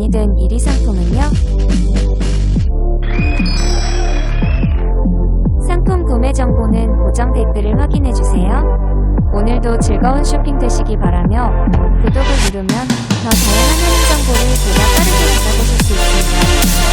많이 된 1위 상품은요? 상품 구매 정보는 고정 댓글을 확인해주세요. 오늘도 즐거운 쇼핑 되시기 바라며 구독을 누르면 더 다양한 할인 정보를 보다 빠르게 받아보실 수 있습니다.